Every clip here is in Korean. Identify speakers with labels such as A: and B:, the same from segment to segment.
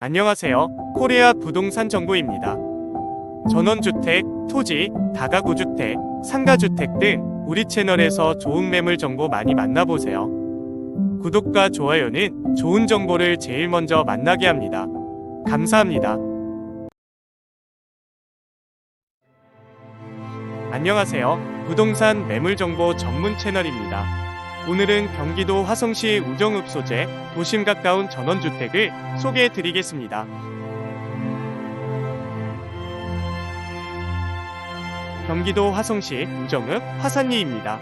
A: 안녕하세요. 코리아 부동산 정보입니다. 전원주택, 토지, 다가구 주택, 상가주택 등 우리 채널에서 좋은 매물 정보 많이 만나보세요. 구독과 좋아요는 좋은 정보를 제일 먼저 만나게 합니다. 감사합니다. 안녕하세요. 부동산 매물 정보 전문 채널입니다. 오늘은 경기도 화성시 우정읍 소재 도심 가까운 전원주택을 소개해 드리겠습니다. 경기도 화성시 우정읍 화산리입니다.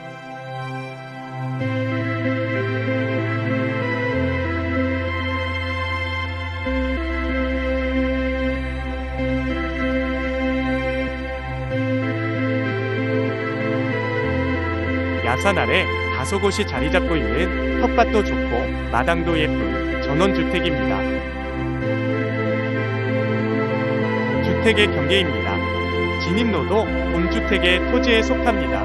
A: 야산 아래 다소 곳이 자리 잡고 있는 텃밭도 좋고 마당도 예쁜 전원주택입니다. 주택의 경계입니다. 진입로도 본주택의 토지에 속합니다.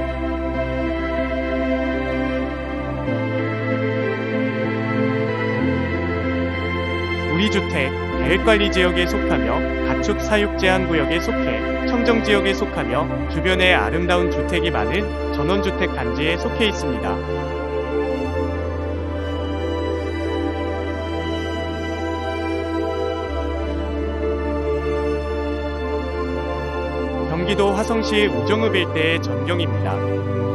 A: 우리 주택 계획관리 지역에 속하며 가축 사육 제한 구역에 속해 청정 지역에 속하며 주변에 아름다운 주택이 많은 전원주택 단지에 속해 있습니다. 경기도 화성시 우정읍 일대의 전경입니다.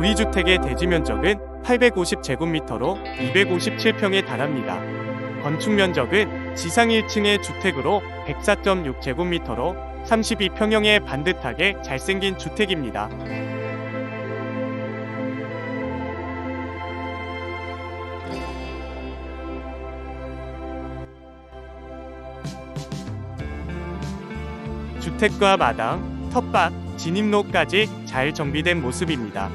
A: 우리 주택의 대지 면적은 850제곱미터로 257평에 달합니다. 건축 면적은 지상 1층의 주택으로 104.6제곱미터로 32평형의 반듯하게 잘생긴 주택입니다. 주택과 마당, 텃밭, 진입로까지 잘 정비된 모습입니다.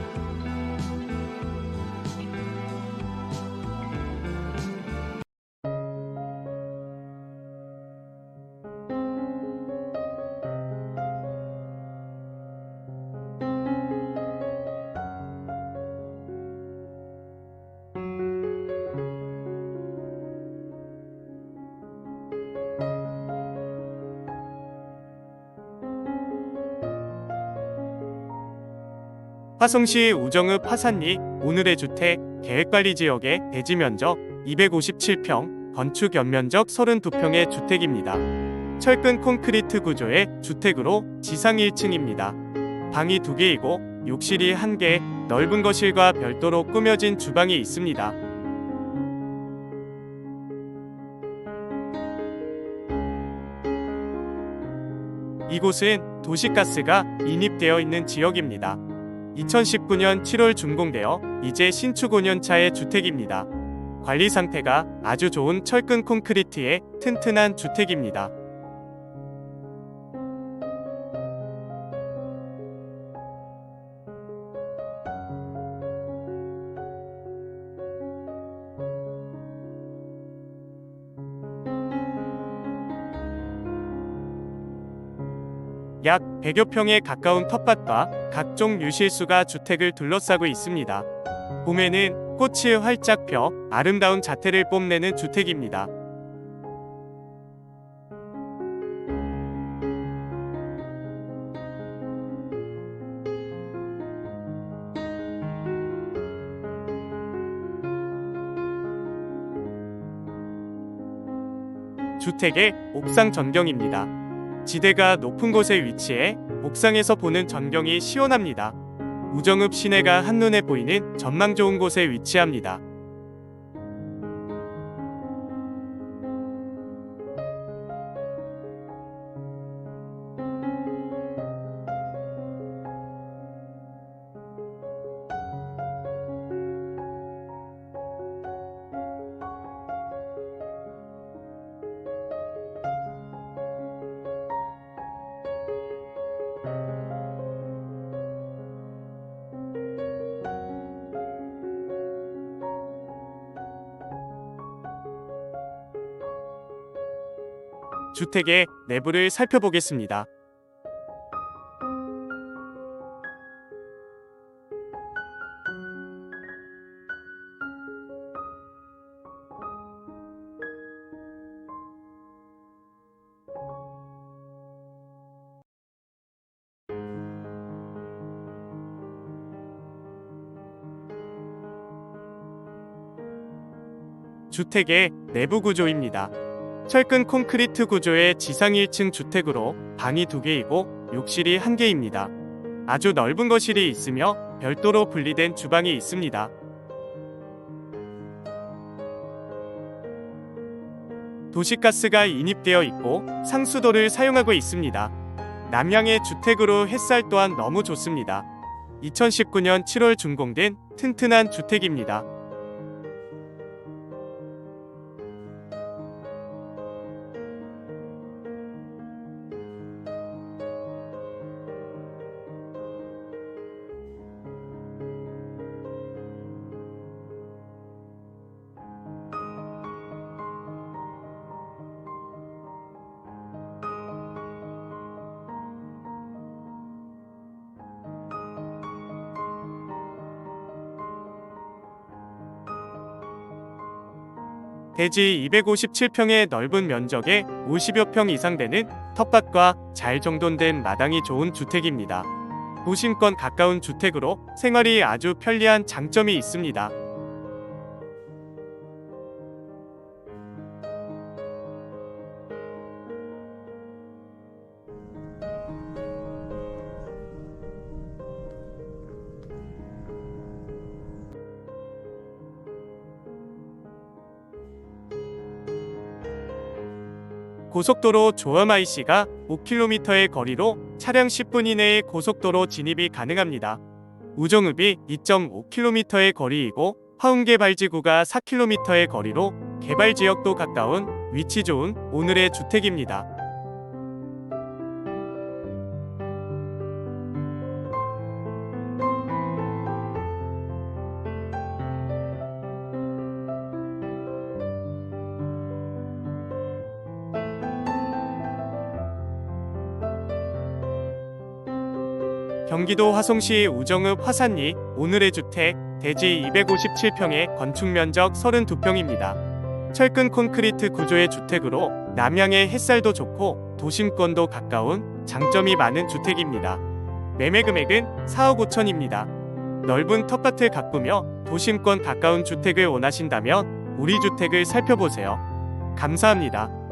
A: 화성시 우정읍 화산리 오늘의 주택 계획관리지역의 대지 면적 257평, 건축 연면적 32평의 주택입니다. 철근 콘크리트 구조의 주택으로 지상 1층입니다. 방이 2개이고 욕실이 1개, 넓은 거실과 별도로 꾸며진 주방이 있습니다. 이곳은 도시가스가 인입되어 있는 지역입니다. 2019년 7월 준공되어 이제 신축 5년차의 주택입니다. 관리 상태가 아주 좋은 철근 콘크리트의 튼튼한 주택입니다. 약 100여 평에 가까운 텃밭과 각종 유실수가 주택을 둘러싸고 있습니다. 봄에는 꽃이 활짝 펴 아름다운 자태를 뽐내는 주택입니다. 주택의 옥상 전경입니다. 지대가 높은 곳에 위치해 옥상에서 보는 전경이 시원합니다. 우정읍 시내가 한눈에 보이는 전망 좋은 곳에 위치합니다. 주택의 내부를 살펴보겠습니다. 주택의 내부 구조입니다. 철근 콘크리트 구조의 지상 1층 주택으로 방이 2개이고 욕실이 1개입니다. 아주 넓은 거실이 있으며 별도로 분리된 주방이 있습니다. 도시가스가 인입되어 있고 상수도를 사용하고 있습니다. 남양의 주택으로 햇살 또한 너무 좋습니다. 2019년 7월 준공된 튼튼한 주택입니다. 대지 257평의 넓은 면적에 50여 평 이상 되는 텃밭과 잘 정돈된 마당이 좋은 주택입니다. 도심권 가까운 주택으로 생활이 아주 편리한 장점이 있습니다. 고속도로 IC가 5km의 거리로 차량 10분 이내에 고속도로 진입이 가능합니다. 우정읍이 2.5km의 거리이고 화운계 발지구가 4km의 거리로 개발 지역도 가까운 위치 좋은 오늘의 주택입니다. 경기도 화성시 우정읍 화산리 오늘의 주택 대지 257평에 건축 면적 32평입니다. 철근 콘크리트 구조의 주택으로 남양의 햇살도 좋고 도심권도 가까운 장점이 많은 주택입니다. 매매 금액은 4억 5천입니다. 넓은 텃밭을 가꾸며 도심권 가까운 주택을 원하신다면 우리 주택을 살펴보세요. 감사합니다.